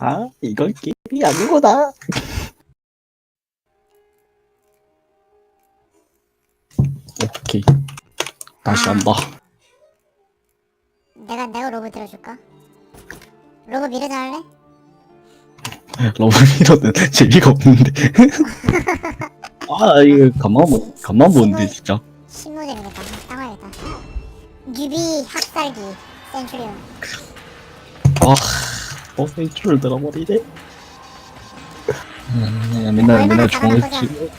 아, 이건 게임이 아니구나. 오케이. 다시 한다. 내가 내가 로브 들어줄까? 로브 미르자 할래? 러블리로는 재미가 없는데. 아, 이거 간만 보, 간만 보는데, 진짜. 재미겠다. 따가야겠다. 뉴비 학살기 센츄리온. 아, 어, 센츄를 들어버리네. 음, 맨날, 맨날 종을 치고.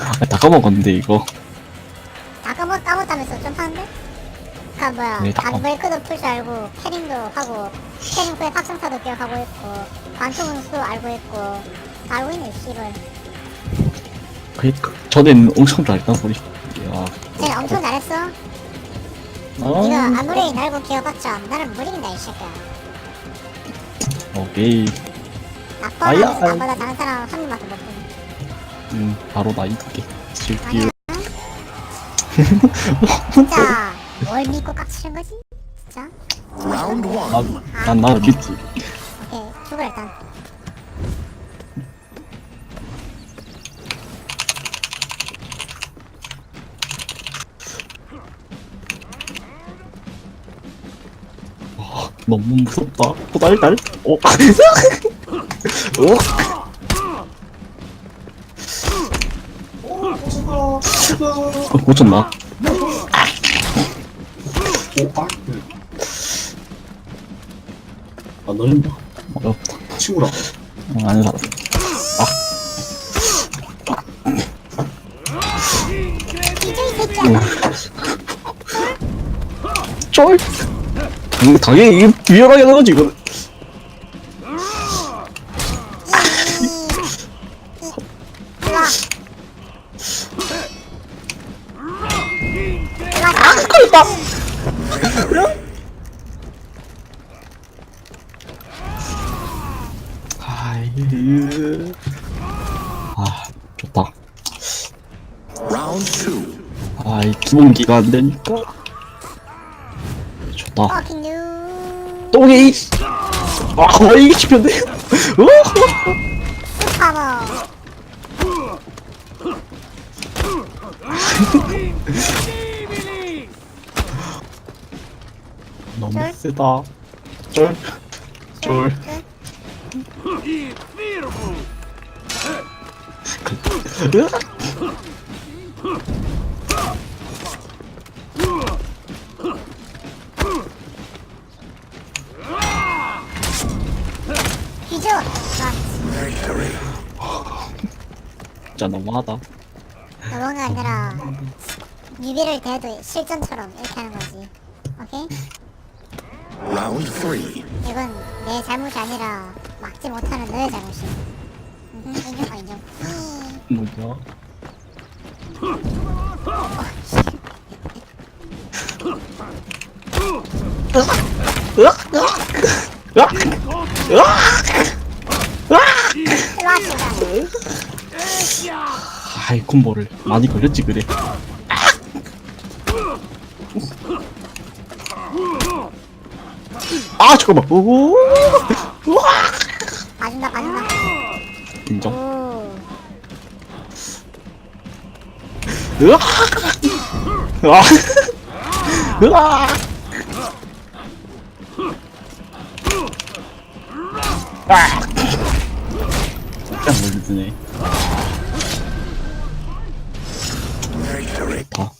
아, 다 까먹었는데, 이거. 다 까먹 까먹다면서 좀 하는데? 그 뭐야 네, 다 까먹- 단브레이크도 풀 줄 알고 캐링도 하고 캐링 후에 확성타도 기억하고 있고 관통수 알고 있고 다 알고 있네 씨발. 그니까. 전엔 엄청 잘했단 소리. 야, 쟤 엄청 잘했어. 아, 네가 아무리 날고 기어봤자 나를 못 이긴다 이 새끼야. 오케이. 아야, 아야. 나보다 다른 사람 한 명밖에 못 보는. 음, 바로 나. 질게요. 아니야. 진짜 뭘 믿고 깍치는 거지? 진짜? Round one. 아, 난 나를 믿지. 오케이 죽어 일단. 너무 무섭다. 호달달. 어. 어. 어, 고쳤나? 아 너는 뭐 어렵다. 친구라 어, 아는 사람. 진짜 이 새끼야. 쫄. 당- 당연히 이게 비열하게 하는 거지, 이거는. 아이. 아, 좋다. 아, 이 기본기가 안 되니까. 좋다. 똥이. 아, 왜 이게 씹혔네? 어? 스파머. 너무 쫄? 세다. 쫄. 쫄. 으악! 뒤져. 아, 진짜 너무하다. 너무가 아니라 유비를 대도 실전처럼 이렇게 하는 거지. 오케이? Round three. 이건 내 잘못이 아니라 막지 못하는 너의 잘못이야. 음, 인정, 어, 인정. 음, 뭐야? 으악! 으악! 일로 와, 씨발. 아이 콤보를 많이 걸렸지 그래. 아 잠깐만. 오. 봐준다, 봐준다. 인정. 오. 으악. 으악. 으악. 아! 깜짝 놀랐네. 다